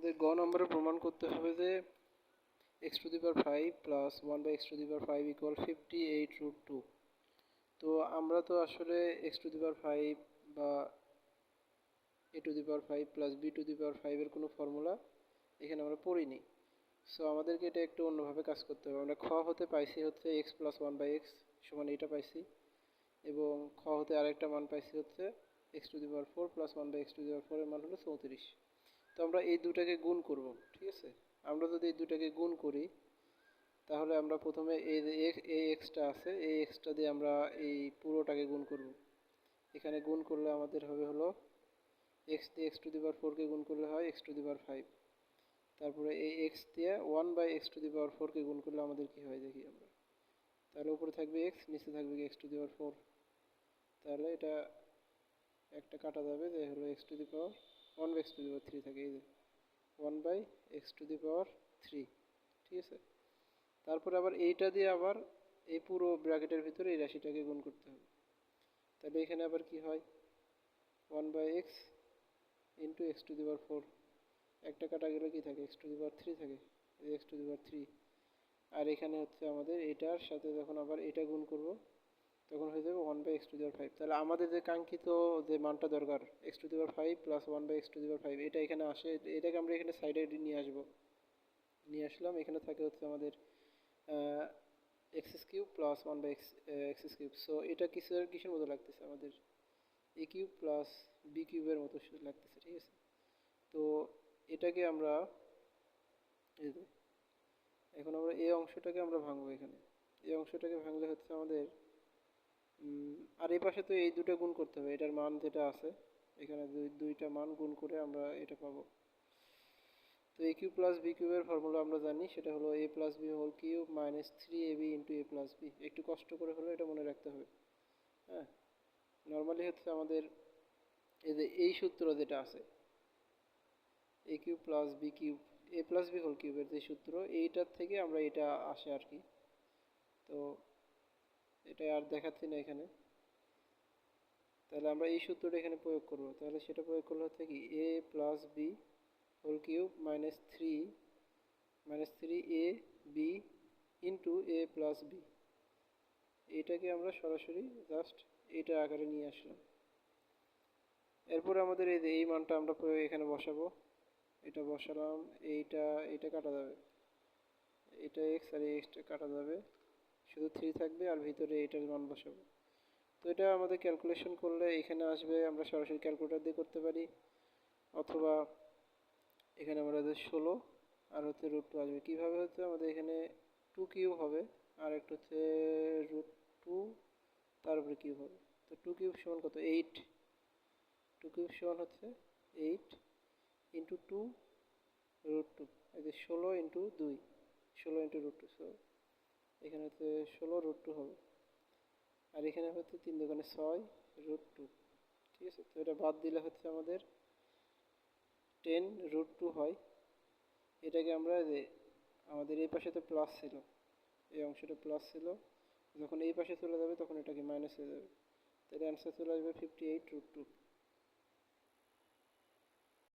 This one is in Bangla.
আমাদের গ নম্বরে প্রমাণ করতে হবে যে x to the power five plus one by x to the power five equal fifty eight root two তো আমরা তো আসলে x to the power five বা a to the power five plus b to the power ফাইভের কোনো ফর্মুলা এখানে আমরা পড়িনি। সো আমাদেরকে এটা একটু অন্যভাবে কাজ করতে হবে। আমরা খ হতে পাইছি হচ্ছে x plus one by x সমান এটা পাইছি এবং খ হতে আরেকটা মান পাইছি হচ্ছে x to the power four plus one by x to the power ফোরের মান হলো চৌত্রিশ। তো আমরা এই দুটাকে গুণ করব, ঠিক আছে? আমরা যদি এই দুটাকে গুণ করি, তাহলে আমরা প্রথমে এই যে এই এক্সটা আছে, এই এক্সটা দিয়ে আমরা এই পুরোটাকে গুণ করব। এখানে গুণ করলে আমাদের হবে হলো এক্স দিয়ে এক্স টু দি পাওয়ার ফোরকে গুণ করলে হয় x to the power five. তারপরে এই এক্স দিয়ে one by x to the power ফোরকে গুণ করলে আমাদের কি হয় দেখি আমরা। তাহলে উপরে থাকবে এক্স, নিচে থাকবে x to the power four. তাহলে এটা একটা কাটা যাবে যে হলো x to the power one by x to the power three থাকে, এই যে one by x to the power three ঠিক আছে? তারপরে আবার এইটা দিয়ে আবার এই পুরো ব্র্যাকেটের ভিতরে এই রাশিটাকে গুণ করতে হবে। তাহলে এখানে আবার কি হয়? One by x into x to the power four একটা কাটা গেলে কি থাকে? X to the power three থাকে x to the power three আর এখানে হচ্ছে আমাদের এটার সাথে যখন আবার এটা গুণ করব তখন হয়ে যাবে one by x to the power five তাহলে আমাদের যে কাঙ্ক্ষিত যে মানটা দরকার x to the power five plus one by x to the five এটা এখানে আসে, এটাকে আমরা এখানে সাইডে নিয়ে আসব। নিয়ে আসলাম, এখানে থাকে হচ্ছে আমাদের x cube plus one by x x cube so এটা কিসের কিসের মতো লাগতেছে আমাদের? এ কিউব প্লাস বি কিউবের মতো লাগতেছে, ঠিক আছে? তো এটাকে আমরা এখন আমরা এই অংশটাকে আমরা ভাঙবো এখানে। এই অংশটাকে ভাঙলে হচ্ছে আমাদের আর এই পাশে তো এই দুটো গুণ করতে হবে, এটার মান যেটা আছে, এখানে দুই, দুইটা মান গুণ করে আমরা এটা পাবো। তো এ কিউ প্লাস বি কিউবের ফর্মুলা আমরা জানি, সেটা হলো a plus b whole cube minus three a b into a plus b একটু কষ্ট করে হলেও এটা মনে রাখতে হবে হ্যাঁ? নর্মালি হচ্ছে আমাদের এই যে, এই সূত্র যেটা আছে a cube plus b cube a plus b whole কিউবের যে সূত্র, এইটার থেকে আমরা এটা আসে আর কি। তো এটা আর দেখাচ্ছি না এখানে। তাহলে আমরা এই সূত্রটা এখানে প্রয়োগ করব। তাহলে সেটা প্রয়োগ করলে হচ্ছে কি a plus b whole cube minus three minus three a b into a plus b এটাকে আমরা সরাসরি জাস্ট এইটা আকারে নিয়ে আসলাম। এরপর আমাদের এই যে এই মানটা আমরা এখানে বসাবো। এটা বসালাম, এইটা এইটা কাটা যাবে। এটা এক্স আর এক্সটা কাটা যাবে। শুধু থ্রি থাকবে আর ভিতরে এইটার মান বসাবো। তো এটা আমাদের ক্যালকুলেশন করলে এখানে আসবে, আমরা সরাসরি ক্যালকুলেটার দিয়ে করতে পারি। অথবা এখানে আমরা ষোলো আর হচ্ছে রুট টু আসবে। কীভাবে হচ্ছে আমাদের এখানে টু কিউব হবে আর একটা হচ্ছে রুট টু তার উপরে কিউব হবে। তো টু কিউব সমান কত? এইট টু কিউব সমান হচ্ছে eight into two root two এই যে ষোলো ইন্টু দুই। ষোলো ইন্টু রুট টু সো এখানে হচ্ছে ষোলো রুট টু হবে। আর এখানে হচ্ছে তিন দোকানে ছয় রুট টু ঠিক আছে? তো এটা বাদ দিলে হচ্ছে আমাদের টেন রুট টু হয়। এটাকে আমরা যে আমাদের এই পাশে তো প্লাস ছিল, এই অংশটা প্লাস ছিল। যখন এই পাশে চলে যাবে তখন এটাকে মাইনাস হয়ে যাবে। তাহলে অ্যান্সার চলে আসবে ফিফটি এইট রুট টু